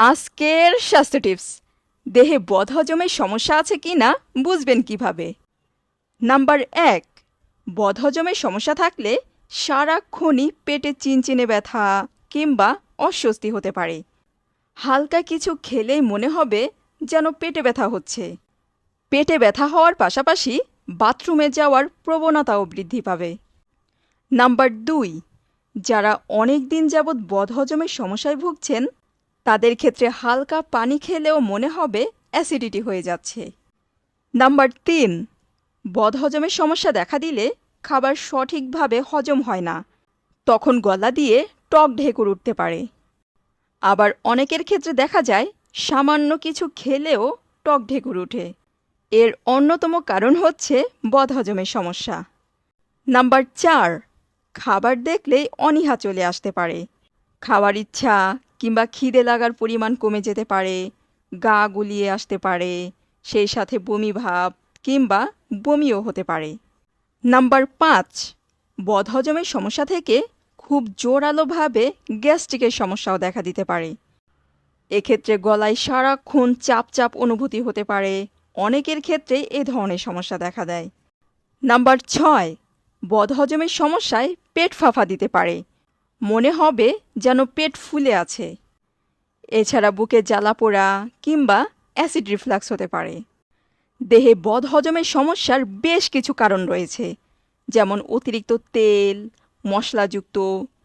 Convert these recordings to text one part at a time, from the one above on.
আজকের স্বাস্থ্য টিপস। দেহে বদহজমের সমস্যা আছে কি না বুঝবেন কীভাবে? নাম্বার এক বদহজমের সমস্যা থাকলে সারাক্ষণই পেটে চিনচিনে ব্যথা কিংবা অস্বস্তি হতে পারে। হালকা কিছু খেলেই মনে হবে যেন পেটে ব্যথা হচ্ছে। পেটে ব্যথা হওয়ার পাশাপাশি বাথরুমে যাওয়ার প্রবণতাও বৃদ্ধি পাবে। নাম্বার দুই, যারা অনেক দিন যাবৎ বদহজমের সমস্যায় ভুগছেন তাদের ক্ষেত্রে হালকা পানি খেলেও মনে হবে অ্যাসিডিটি হয়ে যাচ্ছে। নাম্বার তিন, বদহজমের সমস্যা দেখা দিলে খাবার সঠিকভাবে হজম হয় না। তখন গলা দিয়ে টক ঢেকুর উঠতে পারে। আবার অনেকের ক্ষেত্রে দেখা যায় সামান্য কিছু খেলেও টক ঢেকুর উঠে। এর অন্যতম কারণ হচ্ছে বদহজমের সমস্যা। নাম্বার চার, খাবার দেখলেই অনীহা চলে আসতে পারে। খাওয়ার ইচ্ছা কিংবা খিদে লাগার পরিমাণ কমে যেতে পারে, গা গুলিয়ে আসতে পারে, সেই সাথে বমি ভাব কিংবা বমিও হতে পারে। নাম্বার পাঁচ, বদহজমের সমস্যা থেকে খুব জোরালোভাবে গ্যাস্ট্রিকের সমস্যাও দেখা দিতে পারে। এক্ষেত্রে গলায় সারাক্ষণ চাপ চাপ অনুভূতি হতে পারে, অনেকের ক্ষেত্রে এ ধরনের সমস্যা দেখা দেয়। নাম্বার ছয়, বদহজমের সমস্যায় পেট ফাঁফা দিতে পারে মনে হবে যেন পেট ফুলে আছে। এছাড়া বুকে জ্বালা পোড়া কিংবা অ্যাসিড রিফ্লাক্স হতে পারে। দেহে বদহজমের সমস্যার বেশ কিছু কারণ রয়েছে, যেমন অতিরিক্ত তেল, মশলাযুক্ত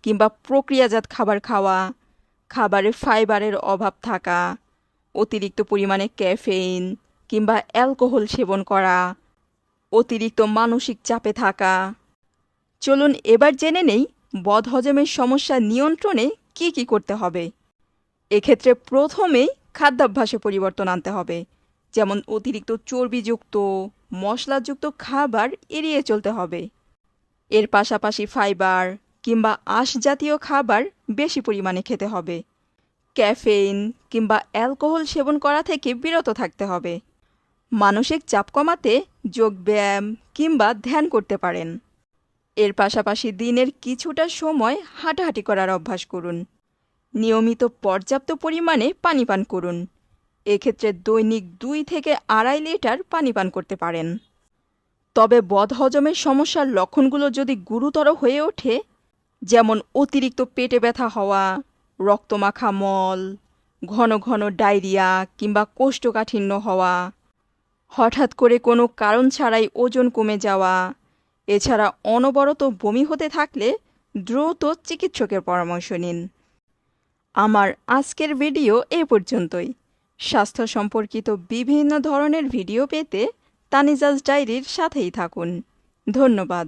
কিংবা প্রক্রিয়াজাত খাবার খাওয়া, খাবারে ফাইবারের অভাব থাকা, অতিরিক্ত পরিমাণে ক্যাফেইন কিংবা অ্যালকোহল সেবন করা, অতিরিক্ত মানসিক চাপে থাকা। চলুন এবার জেনে নেই বদহজমের সমস্যা নিয়ন্ত্রণে কি কি করতে হবে? এক্ষেত্রে প্রথমেই খাদ্যাভ্যাসে পরিবর্তন আনতে হবে। যেমন অতিরিক্ত চর্বিযুক্ত, মশলাযুক্ত খাবার এড়িয়ে চলতে হবে। এর পাশাপাশি ফাইবার কিংবা আঁশ জাতীয় খাবার বেশি পরিমাণে খেতে হবে। ক্যাফেইন কিংবা অ্যালকোহল সেবন করা থেকে বিরত থাকতে হবে। মানসিক চাপ কমাতে যোগব্যায়াম কিংবা ধ্যান করতে পারেন। এর পাশাপাশি দিনের কিছুটা সময় হাঁটাহাঁটি করার অভ্যাস করুন। নিয়মিত পর্যাপ্ত পরিমাণে পানি পান করুন। এক্ষেত্রে দৈনিক দুই থেকে আড়াই লিটার পানি পান করতে পারেন। তবে বদহজমের সমস্যার লক্ষণগুলো যদি গুরুতর হয়ে ওঠে, যেমন অতিরিক্ত পেটে ব্যথা হওয়া, রক্তমাখা মল, ঘন ঘন ডায়রিয়া কিংবা কোষ্ঠকাঠিন্য হওয়া, হঠাৎ করে কোনো কারণ ছাড়াই ওজন কমে যাওয়া এছাড়া অনবরত বমি হতে থাকলে দ্রুত চিকিৎসকের পরামর্শ নিন। আমার আজকের ভিডিও এ পর্যন্তই। স্বাস্থ্য সম্পর্কিত বিভিন্ন ধরনের ভিডিও পেতে তানিজাজ ডায়েরির সাথেই থাকুন। ধন্যবাদ।